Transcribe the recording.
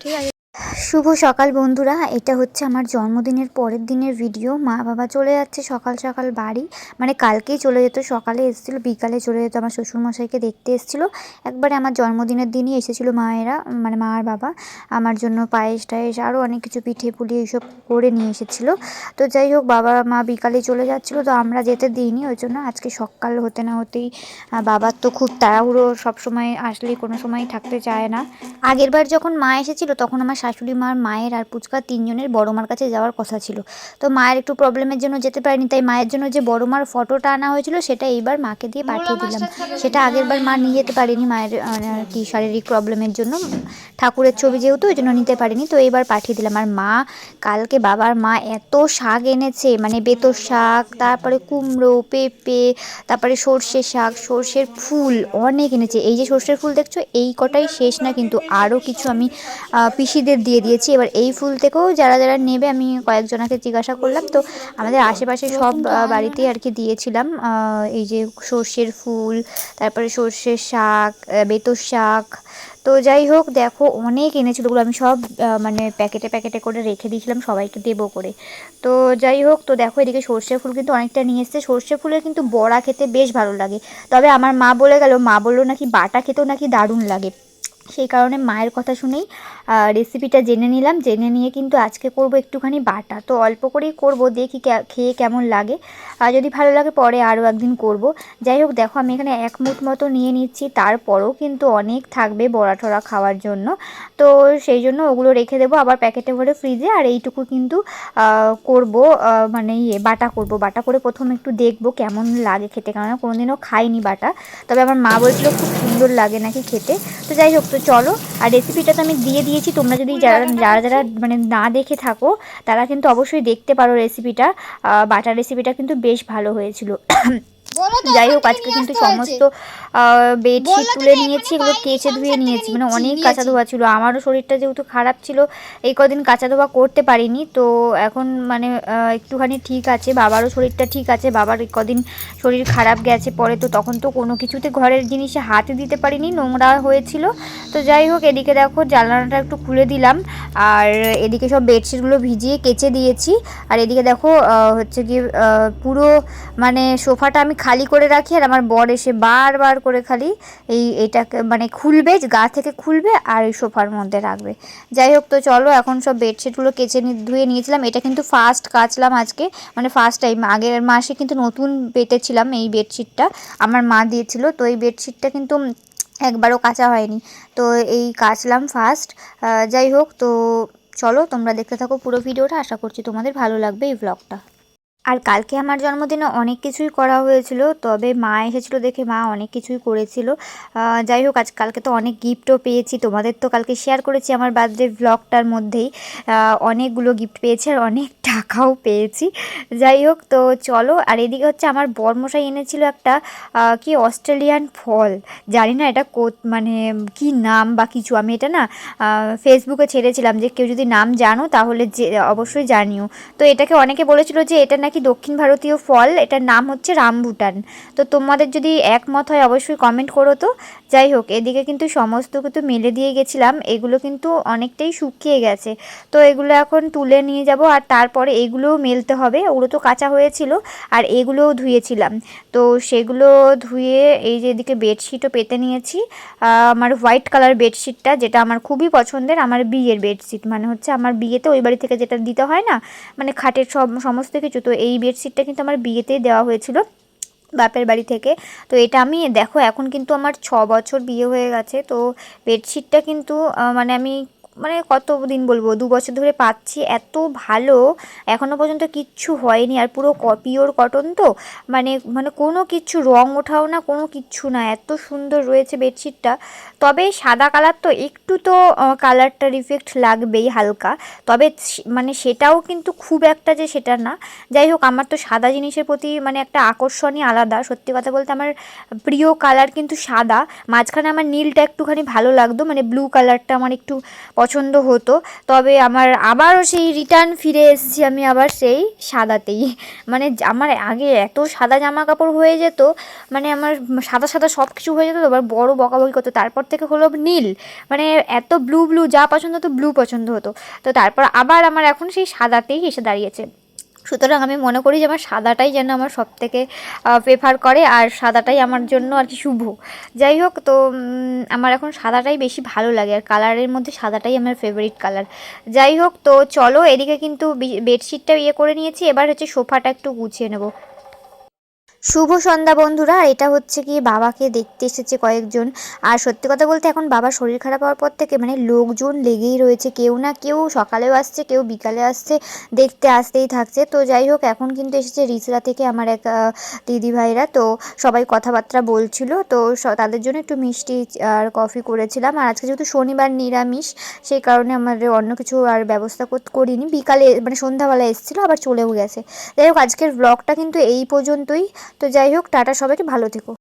ঠিক আছে। শুভ সকাল বন্ধুরা, এটা হচ্ছে আমার জন্মদিনের পরের দিনের ভিডিও মা বাবা চলে যাচ্ছে সকাল সকাল বাড়ি। মানে কালকেই চলে যেত, সকালে এসেছিল, বিকালে চলে যেত। আমার শ্বশুরমশাইকে দেখতে এসেছিল। একবারে আমার জন্মদিনের দিনই এসেছিল মায়েরা মানে মা আর বাবা। আমার জন্য পায়েস টায়েস আরও অনেক কিছু পিঠে পুলি এইসব করে নিয়ে এসেছিল। তো যাই হোক, বাবা মা বিকালে চলে যাচ্ছিল, তো আমরা যেতে দিইনি। ওই জন্য আজকে সকাল হতে না হতেই বাবার তো খুব তাড়াহুড়ো, সবসময় আসলেই কোনো সময় থাকতে চায় না। আগেরবার যখন মা এসেছিল, তখন আমার শাশুড়ি মার মায়ের আর পুচকা তিনজনের বড় মার কাছে যাওয়ার কথা ছিল। তো মায়ের একটু প্রবলেমের জন্য যেতে পারিনি তাই মায়ের জন্য যে বড় মার ফটোটা আনা হয়েছিল সেটা এইবার মাকে দিয়ে পাঠিয়ে দিলাম। সেটা আগেরবার মা নিয়ে যেতে পারিনি মায়ের আর কি শারীরিক প্রবলেমের জন্য। ঠাকুরের ছবি যেহেতু ওই জন্য নিতে পারিনি তো এইবার পাঠিয়ে দিলাম। আর মা কালকে বাবার মা এত শাক এনেছে মানে বেতর শাক তারপরে কুমড়ো পেঁপে তারপরে সর্ষে শাক সর্ষের ফুল অনেক এনেছে। এই যে সর্ষের ফুল দেখছ এই কটাই শেষ না কিন্তু আরও কিছু আমি পিসিদের দিয়ে দিয়েছি এবার এই ফুল থেকেও যারা যারা নেবে, আমি কয়েকজনাকে জিজ্ঞাসা করলাম। তো আমাদের আশেপাশে সব বাড়িতেই আর কি দিয়েছিলাম এই যে সর্ষের ফুল, তারপরে সর্ষের শাক বেতর শাক। তো যাই হোক, দেখো অনেক এনেছিল ওগুলো। আমি সব মানে প্যাকেটে প্যাকেটে করে রেখে দিয়েছিলাম, সবাইকে দেবো করে। তো যাই হোক, তো দেখো এদিকে সর্ষে ফুল কিন্তু অনেকটা নিয়ে এসছে। সর্ষে ফুলের কিন্তু বড়া খেতে বেশ ভালো লাগে। তবে আমার মা বলে গেল, মা বলল নাকি বাটা খেতেও নাকি দারুণ লাগে। সেই কারণে মায়ের কথা শুনেই রেসিপিটা জেনে নিলাম। জেনে নিয়ে কিন্তু আজকে করব একটুখানি বাটা। তো অল্প করেই করব, দেখি খেয়ে কেমন লাগে। আর যদি ভালো লাগে পরে আরও একদিন করব। যাই হোক, দেখো আমি এখানে এক মুঠ মতো নিয়ে নিচ্ছি। তারপরও কিন্তু অনেক থাকবে বড়া টড়া খাওয়ার জন্য। তো সেই জন্য ওগুলো রেখে দেবো। আবার প্যাকেটে ভরে ফ্রিজে আর এইটুকু কিন্তু করব মানে ইয়ে বাটা করব। বাটা করে প্রথম একটু দেখব কেমন লাগে খেতে। কারণ কোনোদিনও খাইনি বাটা। তবে আমার মা বলছিল খুব সুন্দর লাগে নাকি খেতে। তো যাই হোক, তো চলো আর রেসিপিটা তো আমি দিয়ে দিয়েছি। তোমরা যদি যারা যারা যারা মানে না দেখে থাকো তারা কিন্তু অবশ্যই দেখতে পারো রেসিপিটা বাটার রেসিপিটা কিন্তু বেশ ভালো হয়েছিল। যাই হোক আজকে কিন্তু সমস্ত বেডশিট তুলে নিয়েছি এগুলো কেচে ধুয়ে নিয়েছি মানে অনেক কাঁচা ধোয়া ছিল। আমারও শরীরটা যেহেতু খারাপ ছিল এই কদিন কাঁচা ধোয়া করতে পারিনি তো এখন মানে একটুখানি ঠিক আছে বাবারও শরীরটা ঠিক আছে বাবার এই কদিন শরীর খারাপ গেছে পরে তো তখন তো কোনো কিছুতে ঘরের জিনিসে হাতে দিতে পারিনি নোংরা হয়েছিল। তো যাই হোক এদিকে দেখো জানলাটা একটু খুলে দিলাম আর এদিকে সব বেডশিটগুলো ভিজিয়ে কেচে দিয়েছি। আর এদিকে দেখো হচ্ছে কি পুরো মানে সোফাটা আমি খালি করে রাখি আর আমার বর এসে বারবার করে খালি এই এটাকে মানে খুলবে গা থেকে খুলবে আর এই সোফার মধ্যে রাখবে। যাই হোক তো চলো, এখন সব বেডশিটগুলো কেচে ধুয়ে নিয়েছিলাম। এটা কিন্তু ফার্স্ট কাচলাম আজকে মানে ফার্স্ট টাইম আগের মাসে কিন্তু নতুন পেতেছিলাম এই বেডশিটটা। আমার মা দিয়েছিল, তো এই বেডশিটটা কিন্তু একবারও কাচা হয়নি। তো এই কাচলাম ফার্স্ট যাই হোক তো চলো, তোমরা দেখতে থাকো পুরো ভিডিওটা। আশা করছি তোমাদের ভালো লাগবে এই ব্লগটা আর কালকে আমার জন্মদিনে অনেক কিছুই করা হয়েছিল, তবে মা এসেছিল দেখে মা অনেক কিছুই করেছিল। যাই হোক, আজ কালকে তো অনেক গিফটও পেয়েছি, তোমাদের তো কালকে শেয়ার করেছি আমার বার্থডে ব্লগটার মধ্যেই। অনেকগুলো গিফট পেয়েছি আর অনেক টাকাও পেয়েছি। যাই হোক, তো চলো, আর এদিকে হচ্ছে আমার বর্মশাই এনেছিল একটা কি অস্ট্রেলিয়ান ফল। জানি না এটা কো- মানে কি নাম বা কিছু আমি এটা না ফেসবুকে ছেড়েছিলাম যে কেউ যদি নাম জানো তাহলে যে, অবশ্যই জানিও। তো এটাকে অনেকে বলেছিল যে এটা নাকি দক্ষিণ ভারতীয় ফল? এটার নাম হচ্ছে রামবুটান তো তোমাদের যদি একমত হয়, অবশ্যই কমেন্ট করো তো। যাই হোক, এদিকে কিন্তু সমস্ত কিছু মেলে দিয়ে গেছিলাম। এগুলো কিন্তু অনেকটাই শুকিয়ে গেছে। তো এগুলো এখন তুলে নিয়ে যাব আর তারপরে এগুলোও মেলতে হবে। ওগুলো তো কাঁচা হয়েছিল আর এগুলোও ধুয়েছিলাম। তো সেগুলো ধুয়ে এই যে এদিকে বেডশিটও পেতে নিয়েছি। আমার হোয়াইট কালার বেডশিটটা যেটা আমার খুবই পছন্দের, আমার বিয়ের বেডশিট মানে হচ্ছে আমার বিয়েতে ওই বাড়ি থেকে যেটা দিতে হয় না মানে খাটের সব, সমস্ত কিছু। তো এই বেডশিটটা কিন্তু আমার বিয়েতেই দেওয়া হয়েছিল বাপের বাড়ি থেকে। তো এটা আমি, দেখো, এখন কিন্তু আমার ছ বছর বিয়ে হয়ে গেছে, তো বেডশিটটা কিন্তু মানে আমি মানে কত দিন বলব? দু বছর ধরে পাচ্ছি, এত ভালো। এখনও পর্যন্ত কিচ্ছু হয়নি। আর পুরো পিওর কটন তো। মানে মানে কোনো কিছু রং ওঠাও না, কোনো কিচ্ছু না। এত সুন্দর রয়েছে বেডশিটটা। তবে সাদা কালার তো একটু তো কালারটার ইফেক্ট লাগবেই হালকা। তবে মানে সেটাও কিন্তু খুব একটা যে সেটা না। যাই হোক, আমার তো সাদা জিনিসের প্রতি মানে একটা আকর্ষণই আলাদা। সত্যি কথা বলতে আমার প্রিয় কালার কিন্তু সাদা। মাঝখানে আমার নীলটা একটুখানি ভালো লাগতো। মানে ব্লু কালারটা আমার একটু পছন্দ হতো, তবে আমার আবারও সেই রিটার্ন ফিরে এসেছি আমি আবার সেই সাদাতেই। মানে আমার আগে এত সাদা জামা কাপড় হয়ে যেত মানে আমার সাদা সাদা সব কিছু হয়ে যেত তো এবার বড়ো বকাবকি করতো, তারপর থেকে হলো নীল। মানে এত ব্লু ব্লু যা পছন্দ হতো ব্লু পছন্দ হতো। তো তারপর আবার আমার এখন সেই সাদাতেই এসে দাঁড়িয়েছে। সুতরাং আমি মনে করি যে আমার সাদাটাই যেন আমার সব থেকে প্রেফার করে আর সাদাটাই আমার জন্য আর কি শুভ। যাই হোক, তো আমার এখন সাদাটাই বেশি ভালো লাগে আর কালারের মধ্যে সাদাটাই আমার ফেভারিট কালার যাই হোক, তো চলো এদিকে কিন্তু বেডশিটটা ইয়ে করে নিয়েছি। এবার হচ্ছে সোফাটা একটু গুছিয়ে নেব। শুভ সন্ধ্যা বন্ধুরা, এটা হচ্ছে কি বাবাকে দেখতে এসেছে কয়েকজন। আর সত্যি কথা বলতে এখন বাবার শরীর খারাপ হওয়ার পর থেকে মানে লোকজন লেগেই রয়েছে। কেউ না কেউ সকালেও আসছে, কেউ বিকালে আসছে, দেখতে আসতেই থাকছে। তো যাই হোক, এখন কিন্তু এসেছে রিসরা থেকে আমার এক দিদি ভাইরা তো সবাই কথাবার্তা বলছিল, তো তাদের জন্য একটু মিষ্টি আর কফি করেছিলাম। আর আজকে যেহেতু শনিবার নিরামিষ, সেই কারণে আমাদের অন্য কিছু আর ব্যবস্থা কর- করিনি। বিকালে মানে সন্ধ্যাবেলা এসেছিল, আবার চলেও গেছে। যাই হোক, আজকের ব্লগটা কিন্তু এই পর্যন্তই। তো যাই হোক টাটা সবাইকে ভালো থেকো।